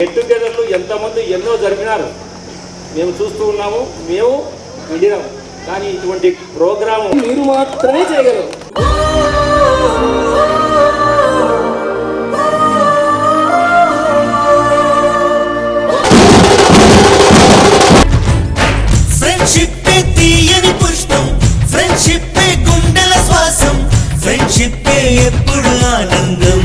Get టుగెదర్లు ఎంతమంది ఎన్నో జరిపినారు. మేము చూస్తూ ఉన్నాము మేము విడినాము. కానీ ఇటువంటి ప్రోగ్రాము మీరు మాత్రమే చేయగలరు. ఫ్రెండ్షిప్ తీయని పుష్పం ఫ్రెండ్షిప్ గుండెల శ్వాసం ఫ్రెండ్షిప్ ఎప్పుడు ఆనందం.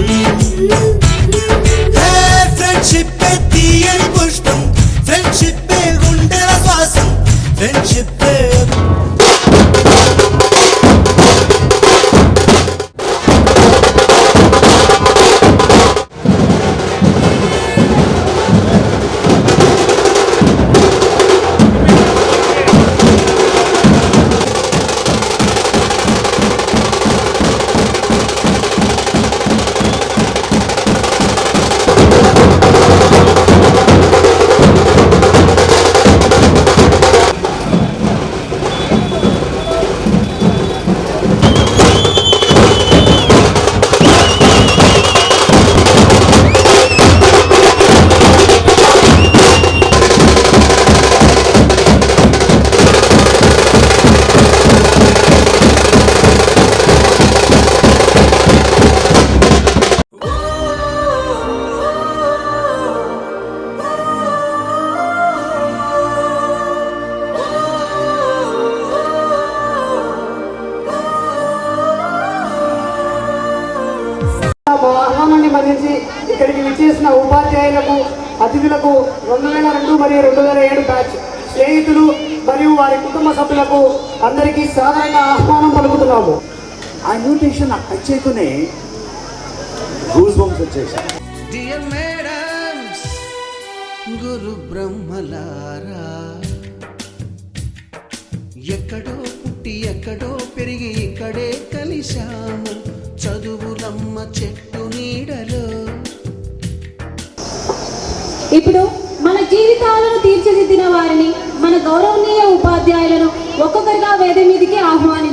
విచ్చేసిన ఉపాధ్యాయులకు అతిథులకు రెండు వేల రెండు మరియు రెండు వేల ఏడు బ్యాచ్ స్నేహితులు మరియు వారి కుటుంబ సభ్యులకు అందరికీ సాధారణ ఆహ్వానం పలుకుతున్నాము. ఆ న్యూట్రిషన్ నాకు టచ్ గూస్ బంప్స్ వచ్చేసాయి. డియర్ మేడమ్స్ గురు బ్రహ్మలారా ఎక్కడో పుట్టి ఎక్కడో పెరిగి ఇక్కడే కలిశాము. ఇప్పుడు మన జీవితాలను తీర్చిదిద్దిన వారిని మన గౌరవనీయ ఉపాధ్యాయులను ఒక్కొక్కరిగా వేద మీదకి ఆహ్వానం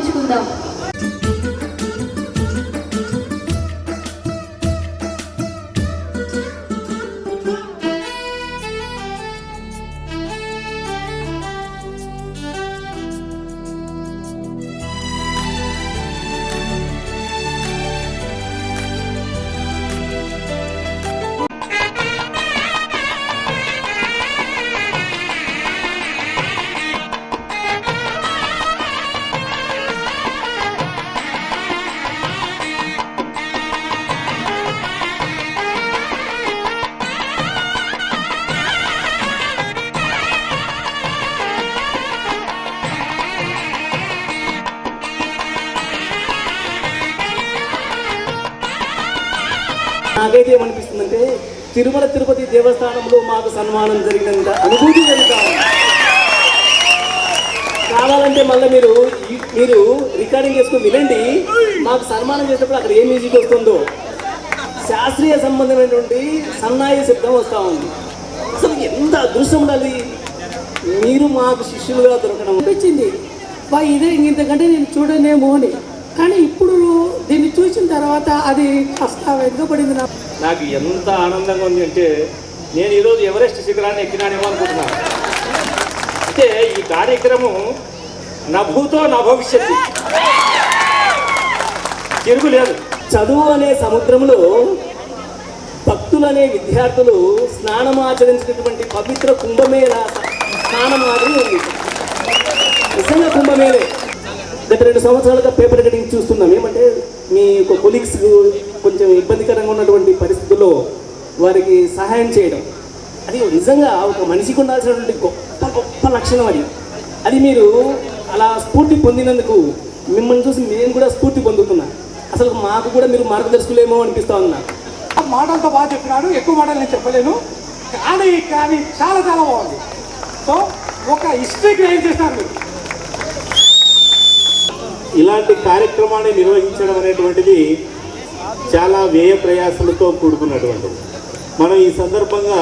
నాకైతే ఏమనిపిస్తుందంటే తిరుమల తిరుపతి దేవస్థానంలో మాకు సన్మానం జరిగినంత అనుభూతి జరుగుతాం కావాలంటే మళ్ళీ మీరు మీరు రికార్డింగ్ చేసుకుని వినండి. మాకు సన్మానం చేసేటప్పుడు అక్కడ ఏ మ్యూజిక్ వస్తుందో. శాస్త్రీయ సంబంధమైనటువంటి సన్నాయి శబ్దం వస్తూ ఉంది. అసలు ఎంత అదృష్టం ఉండాలి? మీరు మాకు శిష్యులుగా దొరకడం. అనిపించింది. వా ఇదే ఇంతకంటే నేను చూడనేమో అని. కానీ ఇప్పుడు తర్వాత అది కాస్త వెనుకబడింది నాకు? ఎంత ఆనందంగా ఉంది అంటే నేను ఈరోజు ఎవరెస్ట్ శిఖరాన్ని ఎక్కినానేమో అనుకుంటున్నాను అంటే ఈ కార్యక్రమం నా భూతో నా భవిష్యత్తు. తిరుగులేదు చదువు అనే సముద్రంలో భక్తులనే విద్యార్థులు స్నానం ఆచరించినటువంటి పవిత్ర కుంభమేళ స్నానం మాదిరి ఉంది. నిజంగా కుంభమేళే. గత రెండు సంవత్సరాలుగా పేపర్ కటింగ్ చూస్తున్నాం. ఏమంటే మీ యొక్క కొలీగ్స్ కొంచెం ఇబ్బందికరంగా ఉన్నటువంటి పరిస్థితుల్లో వారికి సహాయం చేయడం. అది నిజంగా ఒక మనిషికి ఉండాల్సినటువంటి గొప్ప గొప్ప లక్షణం అది. అది మీరు అలా స్ఫూర్తి పొందినందుకు మిమ్మల్ని చూసి మేము కూడా స్ఫూర్తి పొందుతున్నా. అసలు మాకు కూడా మీరు మార్గదర్శకులేమో అనిపిస్తా ఉన్నా. మాటలతో బాగా చెప్పినాడు. ఎక్కువ మాటలు నేను చెప్పలేను. కానీ కానీ చాలా చాలా బాగుంది. సో ఒక హిస్టరీ క్రియేట్ చేసినారు మీరు. ఇలాంటి కార్యక్రమాన్ని నిర్వహించడం అనేటువంటిది చాలా వ్యయ ప్రయాసలతో కూడుకున్నటువంటిది. మనం ఈ సందర్భంగా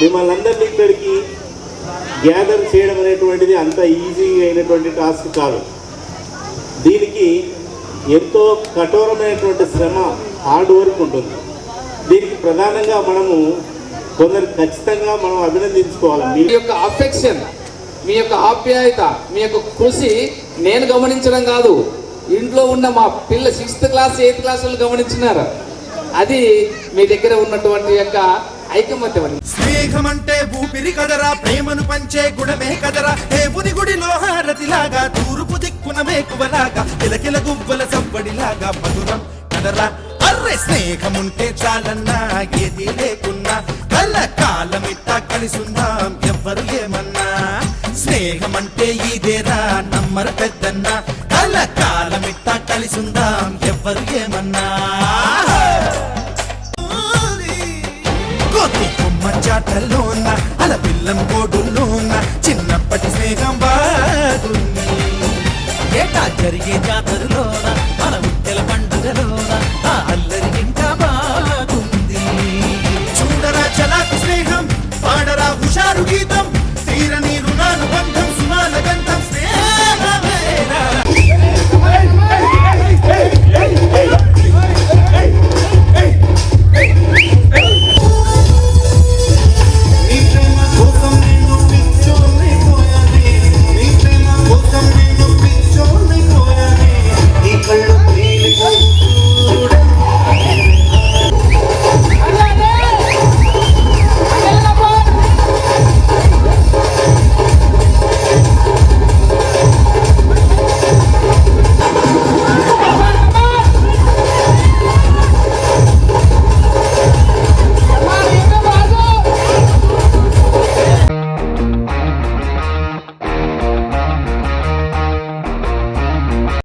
మిమ్మల్ని అందరినీ ఇక్కడికి గ్యాదర్ చేయడం అనేటువంటిది అంత ఈజీ అయినటువంటి టాస్క్ కాదు. దీనికి ఎంతో కఠోరమైనటువంటి శ్రమ హార్డ్ వర్క్ ఉంటుంది. దీనికి ప్రధానంగా మనము కొందరు ఖచ్చితంగా మనం అభినందించుకోవాలి. మీ యొక్క అఫెక్షన్ మీ యొక్క ఆప్యాయత మీ యొక్క కృషి నేను గమనించడం కాదు. ఇంట్లో ఉన్న మా పిల్ల సిక్స్త్ క్లాస్ ఎయిత్ క్లాస్ వాళ్ళు గమనించినారు. అది మీ దగ్గర ఉన్నటువంటి యొక్క ఐకమత్యం స్నేహం అంటే ఊపిరి కదరా ప్రేమను పంచే గుణమే కదరా. దేవుని గుడిలో హారతిలాగా తూర్పు దిక్కున మేకువలాగా కిలకిల గువ్వల సవ్వడిలాగా మధురం కదరా. అర్రే స్నేహం ఉంటే చాలన్నా ఏది లేకున్నా కళ్ళ కాలమిట్ట కలిసుందాం ఎవ్వరు ఏమన్నా. స్నేహమంటే ఇదేరా నమ్మర పెద్దన్న. కళ్ళ కాలమిట్టా కలిసిందాం ఎవ్వరు ఏమన్నా. కోతి ఉన్న చాటల్లోన అల పిల్లం ఉన్న చిన్నప్పటి స్నేహం బాగుంది. ఏటా జరిగే జాతర